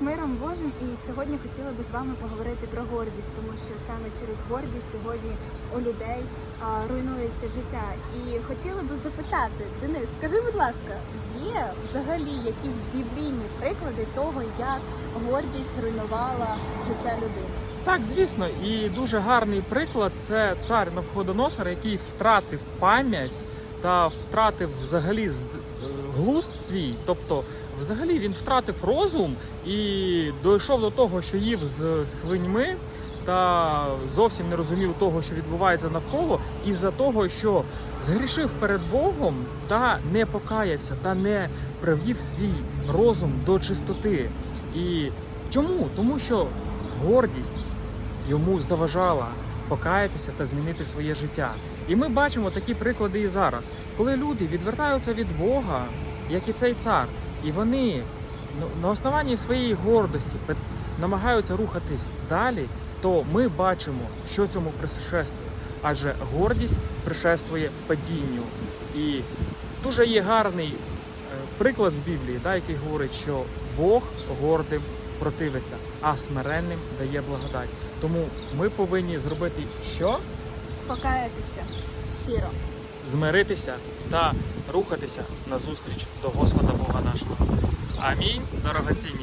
Миром Божим, і сьогодні хотіла би з вами поговорити про гордість, тому що саме через гордість сьогодні у людей а, руйнується життя. І хотіла би запитати, Денис, скажи, будь ласка, є взагалі якісь біблійні приклади того, як гордість зруйнувала життя людини? Так, звісно, і дуже гарний приклад це цар Навходоносор, який втратив пам'ять та втратив взагалі глузд свій. Тобто, взагалі він втратив розум і дійшов до того, що їв з свиньми. Та зовсім не розумів того, що відбувається навколо, із-за того, що згрішив перед Богом та не покаявся, та не привів свій розум до чистоти. І чому? Тому що гордість йому заважала покаятися та змінити своє життя. І ми бачимо такі приклади і зараз, коли люди відвертаються від Бога, як і цей цар, і вони ну, на основанні своєї гордості намагаються рухатись далі, то ми бачимо, що цьому пришествує. Адже гордість пришествує падінню. І дуже є гарний е, приклад в Біблії, да, який говорить, що Бог гордим противиться, а смиренним дає благодать. Тому ми повинні зробити що? Покаятися щиро. Змиритися та рухатися назустріч до Господа Бога нашого. Амінь, дорогоцінні.